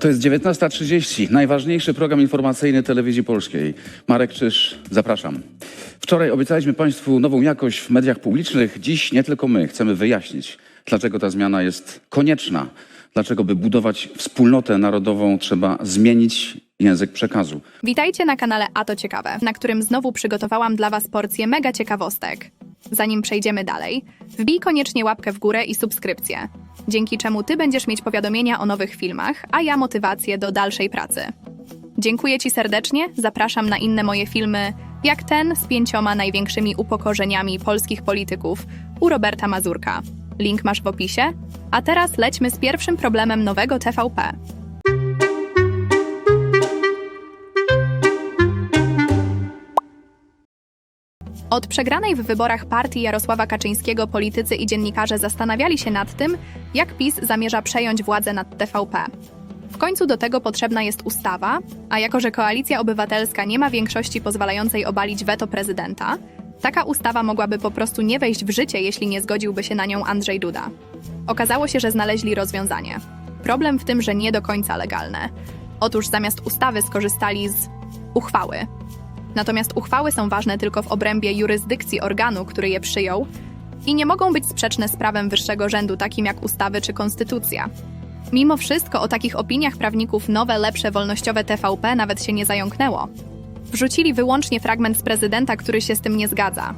To jest 19.30, najważniejszy program informacyjny telewizji polskiej. Marek Czyż, zapraszam. Wczoraj obiecaliśmy Państwu nową jakość w mediach publicznych. Dziś nie tylko my chcemy wyjaśnić, dlaczego ta zmiana jest konieczna. Dlaczego, by budować wspólnotę narodową, trzeba zmienić język przekazu. Witajcie na kanale A to Ciekawe, na którym znowu przygotowałam dla Was porcję mega ciekawostek. Zanim przejdziemy dalej, wbij koniecznie łapkę w górę i subskrypcję, dzięki czemu Ty będziesz mieć powiadomienia o nowych filmach, a ja motywację do dalszej pracy. Dziękuję Ci serdecznie, zapraszam na inne moje filmy, jak ten z pięcioma największymi upokorzeniami polskich polityków u Roberta Mazurka. Link masz w opisie. A teraz lećmy z pierwszym problemem nowego TVP. Od przegranej w wyborach partii Jarosława Kaczyńskiego politycy i dziennikarze zastanawiali się nad tym, jak PiS zamierza przejąć władzę nad TVP. W końcu do tego potrzebna jest ustawa, a jako że Koalicja Obywatelska nie ma większości pozwalającej obalić weto prezydenta, taka ustawa mogłaby po prostu nie wejść w życie, jeśli nie zgodziłby się na nią Andrzej Duda. Okazało się, że znaleźli rozwiązanie. Problem w tym, że nie do końca legalne. Otóż zamiast ustawy skorzystali z uchwały, Natomiast uchwały są ważne tylko w obrębie jurysdykcji organu, który je przyjął i nie mogą być sprzeczne z prawem wyższego rzędu, takim jak ustawy czy konstytucja. Mimo wszystko o takich opiniach prawników nowe, lepsze, wolnościowe TVP nawet się nie zająknęło. Wrzucili wyłącznie fragment z prezydenta, który się z tym nie zgadza.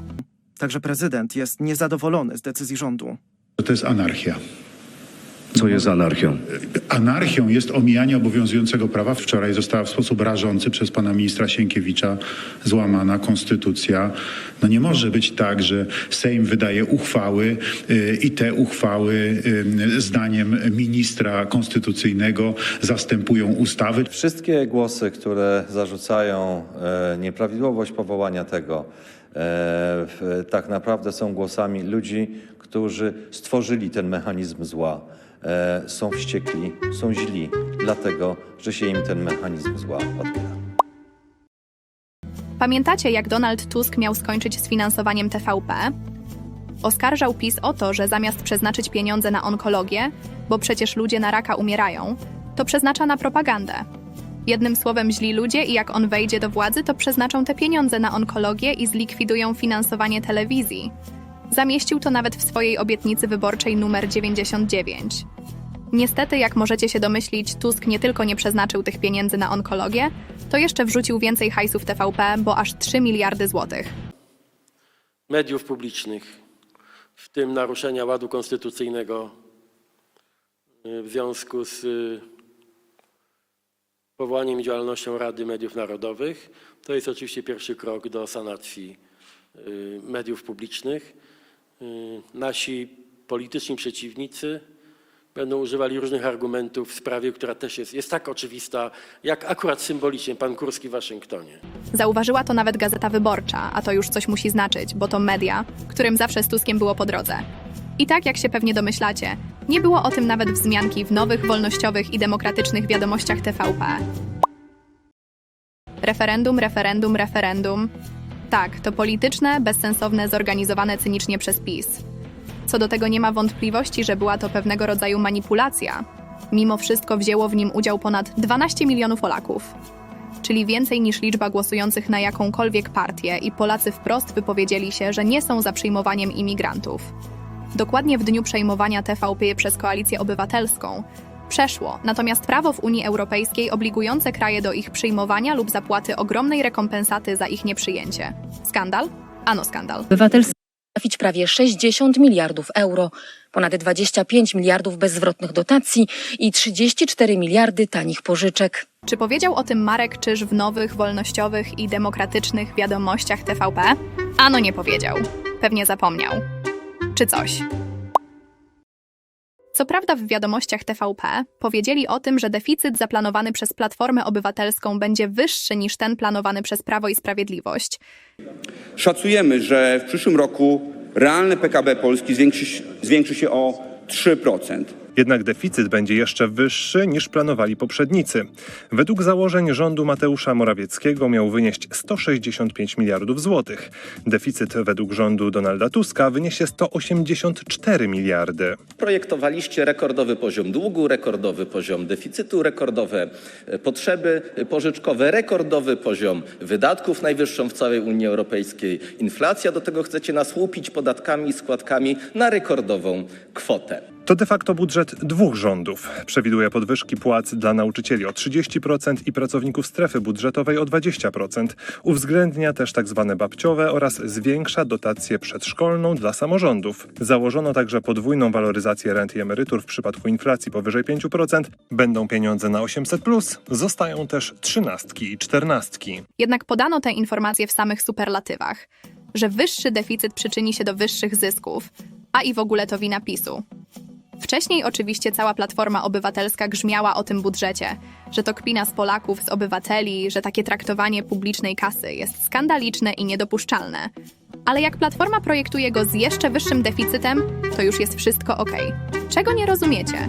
Także prezydent jest niezadowolony z decyzji rządu. To jest anarchia. Co jest anarchią? Anarchią jest omijanie obowiązującego prawa. Wczoraj została w sposób rażący przez pana ministra Sienkiewicza złamana konstytucja. No nie może być tak, że Sejm wydaje uchwały y, i te uchwały y, zdaniem ministra konstytucyjnego zastępują ustawy. Wszystkie głosy, które zarzucają e, nieprawidłowość powołania tego, e, tak naprawdę są głosami ludzi, którzy stworzyli ten mechanizm zła. E, Są wściekli, są źli, dlatego że się im ten mechanizm zła odbiera. Pamiętacie, jak Donald Tusk miał skończyć z finansowaniem TVP? Oskarżał PiS o to, że zamiast przeznaczyć pieniądze na onkologię, bo przecież ludzie na raka umierają, to przeznacza na propagandę. Jednym słowem źli ludzie i jak on wejdzie do władzy, to przeznaczą te pieniądze na onkologię i zlikwidują finansowanie telewizji. Zamieścił to nawet w swojej obietnicy wyborczej numer 99. Niestety, jak możecie się domyślić, Tusk nie tylko nie przeznaczył tych pieniędzy na onkologię, to jeszcze wrzucił więcej hajsu w TVP, bo aż 3 miliardy złotych. mediów publicznych, w tym naruszenia ładu konstytucyjnego y, w związku z y, powołaniem i działalnością Rady Mediów Narodowych. To jest oczywiście pierwszy krok do sanacji y, mediów publicznych. Nasi polityczni przeciwnicy będą używali różnych argumentów w sprawie, która też jest, jest tak oczywista, jak akurat symbolicznie pan Kurski w Waszyngtonie. Zauważyła to nawet Gazeta Wyborcza, a to już coś musi znaczyć, bo to media, którym zawsze z Tuskiem było po drodze. I tak, jak się pewnie domyślacie, nie było o tym nawet wzmianki w nowych, wolnościowych i demokratycznych wiadomościach TVP. Referendum, referendum, referendum. Tak, to polityczne, bezsensowne, zorganizowane cynicznie przez PiS. Co do tego nie ma wątpliwości, że była to pewnego rodzaju manipulacja. Mimo wszystko wzięło w nim udział ponad 12 milionów Polaków czyli więcej niż liczba głosujących na jakąkolwiek partię, i Polacy wprost wypowiedzieli się, że nie są za przyjmowaniem imigrantów. Dokładnie w dniu przejmowania TVP przez Koalicję Obywatelską przeszło natomiast prawo w Unii Europejskiej obligujące kraje do ich przyjmowania lub zapłaty ogromnej rekompensaty za ich nieprzyjęcie. Skandal? Ano skandal. obywatelski trafić prawie 60 miliardów euro, ponad 25 miliardów bezzwrotnych dotacji i 34 miliardy tanich pożyczek. Czy powiedział o tym Marek Czyż w nowych, wolnościowych i demokratycznych wiadomościach TVP? Ano nie powiedział. Pewnie zapomniał. Czy coś. Co prawda w wiadomościach TVP powiedzieli o tym, że deficyt zaplanowany przez Platformę Obywatelską będzie wyższy niż ten planowany przez Prawo i Sprawiedliwość. Szacujemy, że w przyszłym roku realne PKB Polski zwiększy, zwiększy się o 3%. Jednak deficyt będzie jeszcze wyższy niż planowali poprzednicy. Według założeń rządu Mateusza Morawieckiego miał wynieść 165 miliardów złotych. Deficyt według rządu Donalda Tuska wyniesie 184 miliardy. Projektowaliście rekordowy poziom długu, rekordowy poziom deficytu, rekordowe e, potrzeby pożyczkowe, rekordowy poziom wydatków, najwyższą w całej Unii Europejskiej inflacja. Do tego chcecie nas łupić podatkami i składkami na rekordową kwotę. To de facto budżet dwóch rządów. Przewiduje podwyżki płac dla nauczycieli o 30% i pracowników strefy budżetowej o 20%. Uwzględnia też tzw. babciowe oraz zwiększa dotację przedszkolną dla samorządów. Założono także podwójną waloryzację rent i emerytur w przypadku inflacji powyżej 5%. Będą pieniądze na 800+, zostają też trzynastki i czternastki. Jednak podano te informacje w samych superlatywach, że wyższy deficyt przyczyni się do wyższych zysków, a i w ogóle to wina PiSu. Wcześniej oczywiście cała Platforma Obywatelska grzmiała o tym budżecie, że to kpina z Polaków, z obywateli, że takie traktowanie publicznej kasy jest skandaliczne i niedopuszczalne. Ale jak Platforma projektuje go z jeszcze wyższym deficytem, to już jest wszystko ok. Czego nie rozumiecie?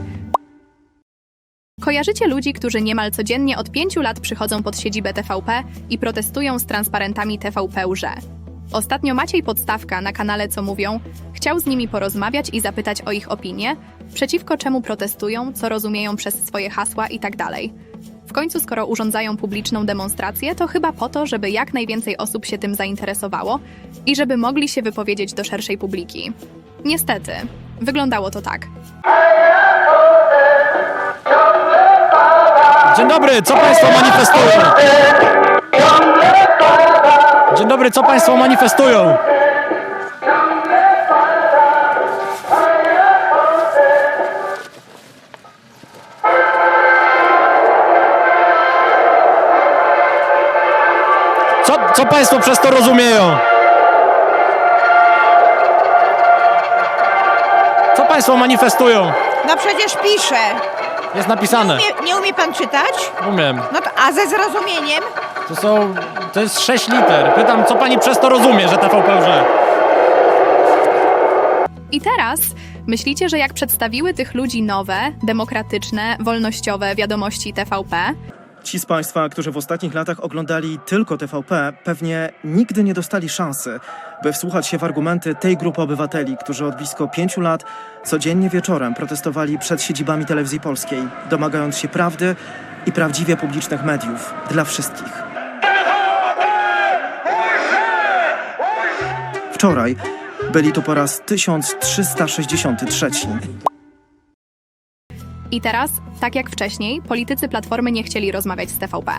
Kojarzycie ludzi, którzy niemal codziennie od pięciu lat przychodzą pod siedzibę TVP i protestują z transparentami TVP łże. Ostatnio Maciej Podstawka na kanale Co Mówią chciał z nimi porozmawiać i zapytać o ich opinię, przeciwko czemu protestują, co rozumieją przez swoje hasła i tak. W końcu, skoro urządzają publiczną demonstrację, to chyba po to, żeby jak najwięcej osób się tym zainteresowało i żeby mogli się wypowiedzieć do szerszej publiki. Niestety, wyglądało to tak. Dzień dobry, co Państwo manifestują? Dzień dobry, co Państwo manifestują? Co, co Państwo przez to rozumieją? Co Państwo manifestują? No przecież pisze. Jest napisane. Nie, nie umie pan czytać? Umiem. No to, a ze zrozumieniem? To są. To jest sześć liter. Pytam, co pani przez to rozumie, że TVP łże? I teraz myślicie, że jak przedstawiły tych ludzi nowe, demokratyczne, wolnościowe wiadomości TVP, Ci z Państwa, którzy w ostatnich latach oglądali tylko TVP, pewnie nigdy nie dostali szansy, by wsłuchać się w argumenty tej grupy obywateli, którzy od blisko pięciu lat codziennie wieczorem protestowali przed siedzibami telewizji polskiej, domagając się prawdy i prawdziwie publicznych mediów dla wszystkich. Wczoraj byli tu po raz 1363. i teraz, tak jak wcześniej, politycy Platformy nie chcieli rozmawiać z TVP.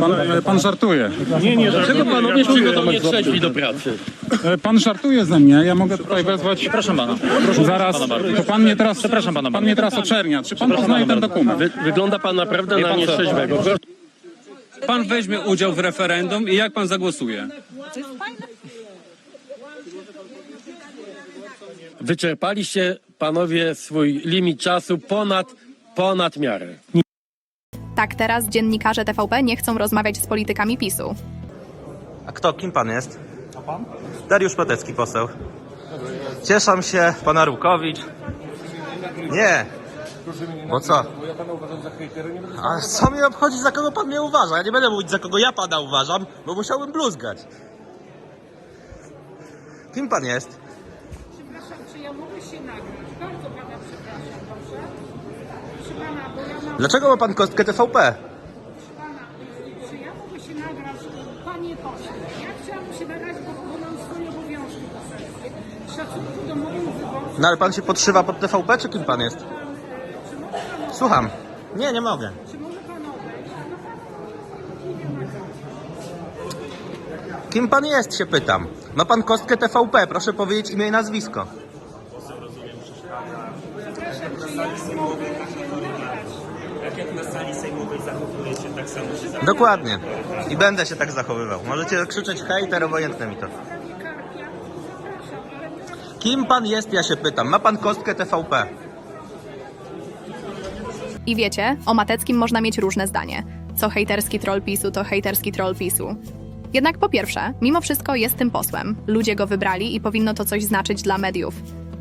Pan, pan żartuje. Nie, nie, dlaczego panowie przygotowanie trzeźwi do pracy? E, Pan żartuje ze mnie. Ja mogę tutaj wezwać. Przepraszam pana. Zaraz. To pan mnie teraz. Przepraszam pana. Pan mnie teraz oczernia. Czy pan poznaje ten dokument? Wy, wygląda pan naprawdę na nieszczęśliwego. Pan weźmie udział w referendum i jak pan zagłosuje? Wyczerpaliście panowie swój limit czasu ponad, ponad miarę. Tak teraz dziennikarze TVP nie chcą rozmawiać z politykami PiSu. A kto, kim pan jest? A pan? Dariusz Patecki, poseł. Cieszam się, pana Rukowicz. Nie. Bo co? A co mnie obchodzi, za kogo pan mnie uważa? Ja nie będę mówić, za kogo ja pana uważam, bo musiałbym bluzgać. Kim pan jest? Dlaczego ma pan kostkę TVP? Czy ja mogę się nagrać, panie pośle? Ja chciałabym się nagrać, bo, bo mam swoje obowiązki poselskie. W szacunku do moich wyborców. No ale pan się podszywa pod TVP, czy kim pan jest? Słucham. Nie, nie mogę. Czy może pan odejść? Kim pan jest, się pytam. Ma pan kostkę TVP, proszę powiedzieć imię i nazwisko. Dokładnie. I będę się tak zachowywał. Możecie krzyczeć hejter, obojętne mi to. Kim pan jest, ja się pytam. Ma pan kostkę TVP. I wiecie, o Mateckim można mieć różne zdanie. Co hejterski troll PiSu, to hejterski troll PiSu. Jednak po pierwsze, mimo wszystko jest tym posłem. Ludzie go wybrali i powinno to coś znaczyć dla mediów.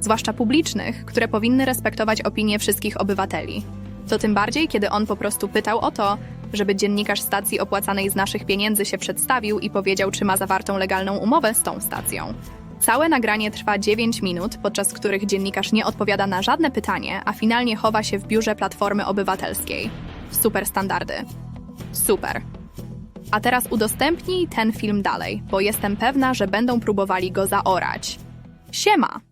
Zwłaszcza publicznych, które powinny respektować opinie wszystkich obywateli. To tym bardziej, kiedy on po prostu pytał o to, żeby dziennikarz stacji opłacanej z naszych pieniędzy się przedstawił i powiedział, czy ma zawartą legalną umowę z tą stacją. Całe nagranie trwa 9 minut, podczas których dziennikarz nie odpowiada na żadne pytanie, a finalnie chowa się w biurze Platformy Obywatelskiej. Super standardy. Super. A teraz udostępnij ten film dalej, bo jestem pewna, że będą próbowali go zaorać. Siema!